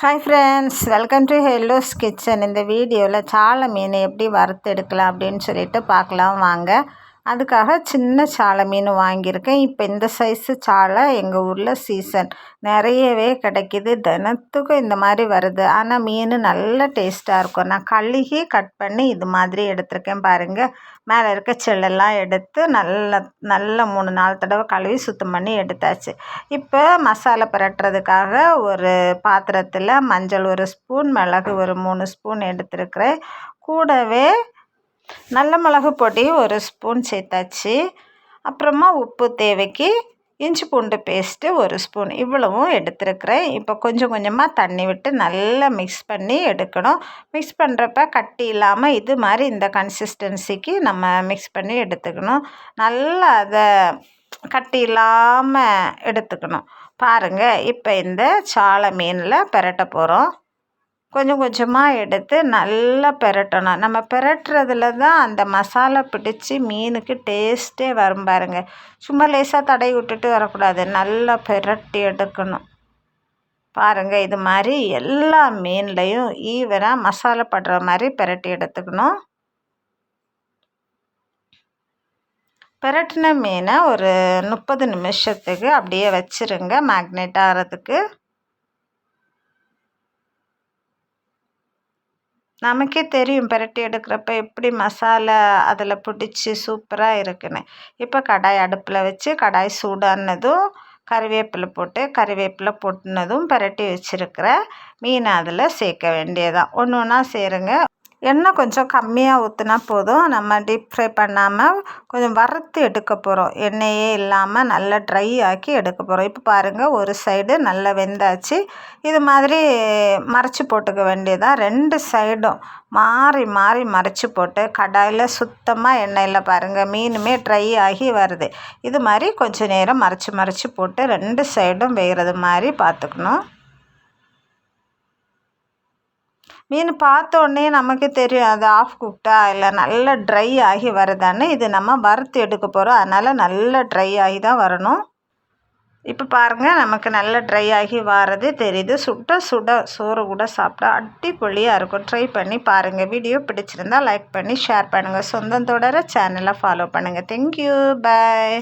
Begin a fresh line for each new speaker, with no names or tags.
Hi friends welcome to hello's kitchen இந்த வீடியோவில் சாலை மீன் எப்படி வறுத்து எடுக்கலாம் அப்படின்னு சொல்லிட்டு பார்க்கலாம். வாங்க. அதுக்காக சின்ன சாலை மீன் வாங்கியிருக்கேன். இப்போ இந்த சைஸு சாலை எங்கள் ஊரில் சீசன் நிறையவே கிடைக்கிது. தினத்துக்கும் இந்த மாதிரி வருது. ஆனால் மீன் நல்ல டேஸ்ட்டாக இருக்கும். நான் கழுகி கட் பண்ணி இது மாதிரி எடுத்திருக்கேன் பாருங்கள் மேலே இருக்க செல்லெல்லாம் எடுத்து நல்ல நல்ல மூணு நாலு தடவை கழுவி சுத்தம் பண்ணி எடுத்தாச்சு. இப்போ மசாலா பிரட்டுறதுக்காக ஒரு பாத்திரத்தில் மஞ்சள் ஒரு ஸ்பூன் மிளகு ஒரு மூணு ஸ்பூன் எடுத்துருக்கிறேன். கூடவே நல்ல மிளகு பொடி ஒரு ஸ்பூன் சேர்த்தாச்சு. அப்புறமா உப்பு தேவைக்கு இஞ்சி பூண்டு பேஸ்ட்டு ஒரு ஸ்பூன் இவ்வளவும் எடுத்துருக்குறேன். இப்போ கொஞ்சம் கொஞ்சமாக தண்ணி விட்டு நல்லா மிக்ஸ் பண்ணி எடுக்கணும். மிக்ஸ் பண்ணுறப்ப கட்டி இல்லாமல் இது மாதிரி இந்த கன்சிஸ்டன்சிக்கு நம்ம மிக்ஸ் பண்ணி எடுத்துக்கணும். நல்லா அதை கட்டி இல்லாமல் எடுத்துக்கணும். பாருங்கள் இப்போ இந்த சாலை மீனில் பெரட்ட போகிறோம் கொஞ்சம் கொஞ்சமாக எடுத்து நல்லா பெரட்டணும். நம்ம பெரட்டுறதுல தான் அந்த மசாலா பிடிச்சி மீனுக்கு டேஸ்ட்டே வரும் பாருங்க. சும்மா லேசாக தடவி விட்டுட்டு வரக்கூடாது. நல்லா பெரட்டி எடுக்கணும். பாருங்கள் இது மாதிரி எல்லா மீன்லேயும் ஈவராக மசாலா படுற மாதிரி பெரட்டி எடுத்துக்கணும். பெரட்டின மீனை ஒரு முப்பது நிமிஷத்துக்கு அப்படியே வச்சுருங்க. மேக்னேட் ஆகிறதுக்கு நமக்கே தெரியும் பிரட்டி எடுக்கிறப்ப எப்படி மசாலா அதில் பிடிச்சி சூப்பராக இருக்குன்னு. இப்போ கடாய் அடுப்பில் வச்சு கடாய் சூடானதும் கறிவேப்பிலை போட்டு கறிவேப்பிலை போட்டுனதும் பிரட்டி வச்சுருக்கிற மீனை அதில் சேர்க்க வேண்டியதான் ஒன்று ஒன்றா சேருங்க. எண்ணெய் கொஞ்சம் கம்மியாக ஊற்றினா போதும். நம்ம டீப் ஃப்ரை பண்ணாமல் கொஞ்சம் வறுத்து எடுக்க போகிறோம் எண்ணெயே இல்லாமல் நல்லா ட்ரை ஆக்கி எடுக்க போகிறோம் இப்போ பாருங்கள் ஒரு சைடு நல்லா வெந்தாச்சு. இது மாதிரி மறைச்சி போட்டுக்க வேண்டியதாக ரெண்டு சைடும் மாறி மாறி மறைச்சி போட்டு கடாயில் சுத்தமாக எண்ணெயில் பாருங்கள் மீனுமே ட்ரை ஆகி வருது. இது மாதிரி கொஞ்சம் நேரம் மறைச்சி மறைச்சி போட்டு ரெண்டு சைடும் வேகிறது மாதிரி பார்த்துக்கணும் மீன் பார்த்தோன்னே நமக்கு தெரியும் அது ஆஃப் குக்டா இல்லை நல்லா ட்ரை ஆகி வருதான்னு? இது நம்ம வறுத்து எடுக்க போகிறோம் அதனால் நல்லா ட்ரை ஆகி தான் வரணும். இப்போ பாருங்கள் நமக்கு நல்லா ட்ரை ஆகி வாரது தெரியுது. சுட சுட சோறு கூட சாப்பிட்டா அடிப்பொழியாக இருக்கும். ட்ரை பண்ணி பாருங்கள் வீடியோ பிடிச்சிருந்தால் லைக் பண்ணி ஷேர் பண்ணுங்கள் சொந்தம் தொடர சேனலை ஃபாலோ பண்ணுங்கள் தேங்க்யூ பாய்